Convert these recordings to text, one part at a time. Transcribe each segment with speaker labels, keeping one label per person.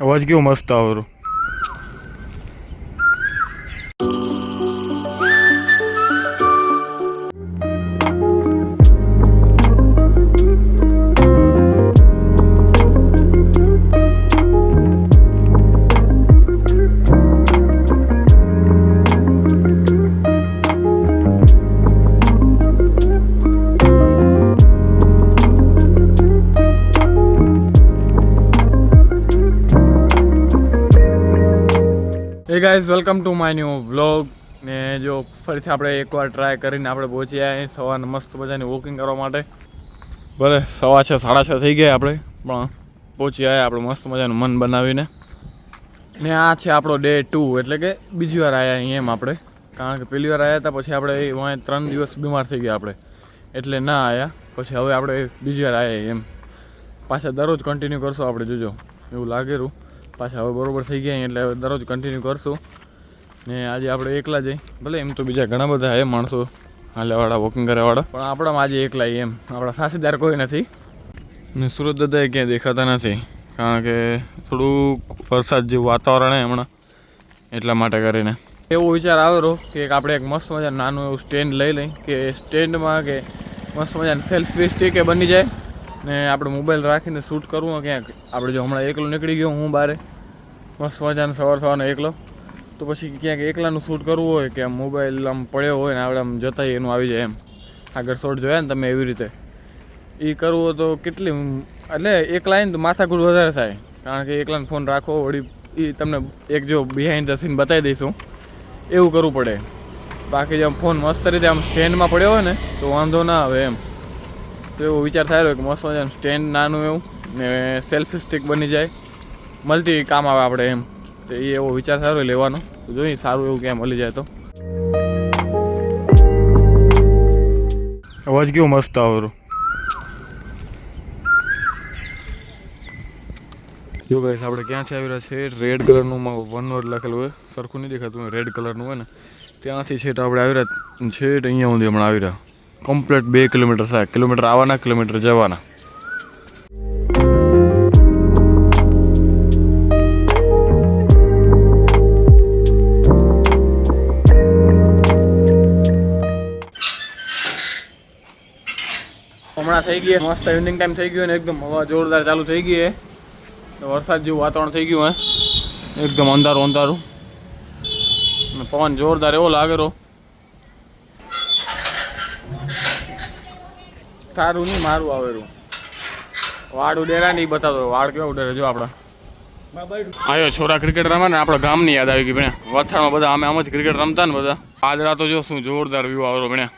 Speaker 1: અવાજ કેવો આવેરો guys welcome to my new vlog ને જો ફરીથી આપણે એકવાર ટ્રાય કરીને આપણે પહોંચી આવ્યા અહીં સવારના મસ્ત મજાની વોકિંગ કરવા માટે. ભલે સવા છ, સાડા છ થઈ ગયા આપણે, પણ પહોંચી આવ્યા આપણે મસ્ત મજાનું મન બનાવીને. ને આ છે આપણો ડે ટુ એટલે કે બીજી વાર આવ્યા અહીં એમ આપણે. કારણ કે પહેલી વાર આવ્યા હતા, પછી આપણે વાંહે ત્રણ દિવસ બીમાર થઈ ગયા આપણે. એટલે ના આવ્યા પછી હવે આપણે બીજી વાર આવ્યા એમ. પાછા દરરોજ કન્ટિન્યુ કરશું આપણે, જોજો. એવું લાગેલું પાછા હવે બરોબર થઈ ગયા એટલે હવે દરરોજ કન્ટિન્યુ કરશું. ને આજે આપણે એકલા જઈ. ભલે એમ તો બીજા ઘણા બધા એ માણસો હાલેવાળા વોકિંગ કર્યાવાળા પણ આપણામાં આજે એકલા એમ. આપણા સાથીદાર કોઈ નથી. ને સુરત દાદાએ ક્યાંય દેખાતા નથી. કારણ કે થોડુંક વરસાદ જેવું વાતાવરણ હે હમણાં, એટલા માટે કરીને. એવો વિચાર આવેલો કે એક આપણે એક મસ્ત મજાનું નાનું એવું સ્ટેન્ડ લઈ લઈ, કે સ્ટેન્ડમાં કે મસ્ત મજાનું સેલ્ફી સ્ટીકે બની જાય. ને આપણે મોબાઈલ રાખીને શૂટ કરવું ક્યાંક? આપણે જો હમણાં એકલો નીકળી ગયો, હું બારે. મસ્ત મજાનો સવાર સવારનો એકલો. તો પછી ક્યાંક એકલાનું શૂટ કરવું હોય કે આમ મોબાઈલ આમ પડ્યો હોય ને આપણે આમ જતાય એનું આવી જાય એમ. આગળ શોટ જોયા ને તમે એવી રીતે. એ કરવું હોય તો કેટલી એટલે એકલા ને તો માથાકૂટ વધારે થાય. કારણ કે એકલાને ફોન રાખો વળી એ તમને એક જો બિહાઇન્ડ ધ સીન બતાવી દઈશું. એવું કરવું પડે. બાકી જેમ ફોન મસ્ત રીતે આમ સ્ટેન્ડમાં પડ્યો હોય ને, તો વાંધો ના આવે એમ. તો એવો વિચાર થાય કે મસ્ત મજાનું સ્ટેન્ડ નાનું એવું ને સેલ્ફી સ્ટિક બની જાય. મળતી કામ આવે આપણે એમ. તો એ એવો વિચાર સારો લેવાનો. તો જોઈએ સારું એવું ક્યાં મળી જાય તો. અવાજ કેવો મસ્ત આવરો. જો ગાઈસ આપણે ક્યાંથી આવી રહ્યા છે? રેડ કલરનું વન વર્ડ લખેલું હોય. સરખું નહીં દેખાતું હોય રેડ કલરનું હોય ને. ત્યાંથી છેટ આપણે આવી રહ્યા છેટ અહીંયા સુધી હમણાં આવી રહ્યા કમ્પ્લીટ બે કિલોમીટર થાય. કિલોમીટર આવવાના, કિલોમીટર જવાના. હમણાં થઈ ગઈ મસ્ત ઇવનિંગ ટાઈમ થઈ ગયો ને એકદમ હવા જોરદાર ચાલુ થઈ ગઈ તો વરસાદ જેવું વાતાવરણ થઈ ગયું હે એકદમ અંધારું અંધારું. પવન જોરદાર એવો લાગેલો તારું નહીં, મારું આવેલું. વાળ ઉડેલા નહીં બતાવતો વાળ કેવા ઉડેરા જો આપણા. આયો છોરા ક્રિકેટ રમે ને આપણા ગામની યાદ આવી ગઈ ભણ્યા. વથાણમાં બધા અમે આમ જ ક્રિકેટ રમતા ને બધા. આદરા તો જો શું જોરદાર વ્યૂ આવેલો ભણ્યા.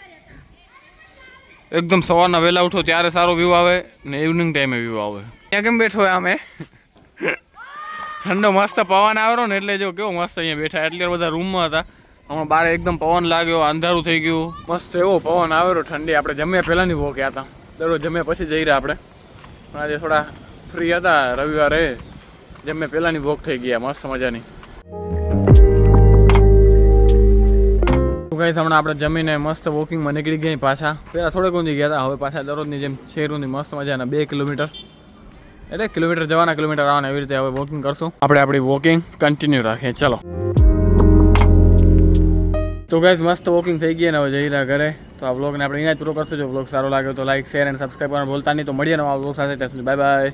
Speaker 1: એકદમ સવારના વહેલા ઉઠો ત્યારે સારો વ્યૂ આવે ને ઇવનિંગ ટાઈમે વ્યૂ આવે. ત્યાં કેમ બેઠો હોય અમે ઠંડો મસ્ત પવન આવેલો ને એટલે જો કેવો મસ્ત અહીંયા બેઠા. એટલે બધા રૂમમાં હતા. હમણાં બારે એકદમ પવન લાગ્યો, અંધારું થઈ ગયું. મસ્ત એવો પવન આવેલો ઠંડી. આપણે જમ્યા પહેલાંની વોક હતા. દરરોજ જમ્યા પછી જઈ રહ્યા આપણે. પણ આજે થોડા ફ્રી હતા, રવિવારે જમ્યા પહેલાંની વોક થઈ ગયા. મસ્ત મજાની. ગાઈસ હમણાં આપણે જમીને મસ્ત વોકિંગમાં નીકળી ગયા પાછા. પહેલાં થોડેક ઊંધી ગયા હતા, હવે પાછા દરરોજની જેમ શેરુની મસ્ત મજાના બે કિલોમીટર. એટલે કિલોમીટર જવાના કિલોમીટર આવવાના, એવી રીતે હવે વોકિંગ કરશું. આપણે આપણી વોકિંગ કન્ટિન્યુ રાખીએ. ચલો. તો ગાઈઝ મસ્ત વોકિંગ થઈ ગઈ ને હવે જઈ રહ્યા ઘરે. તો આ વ્લોગને આપણે અહીંયા જ પૂરો કરશું. જો વ્લોગ સારો લાગ્યો તો લાઈક શેર અને સબસ્ક્રાઈબ કરવાનું ભૂલતા નહીં. તો મળીએ નવા વ્લોગ સાથે. Bye bye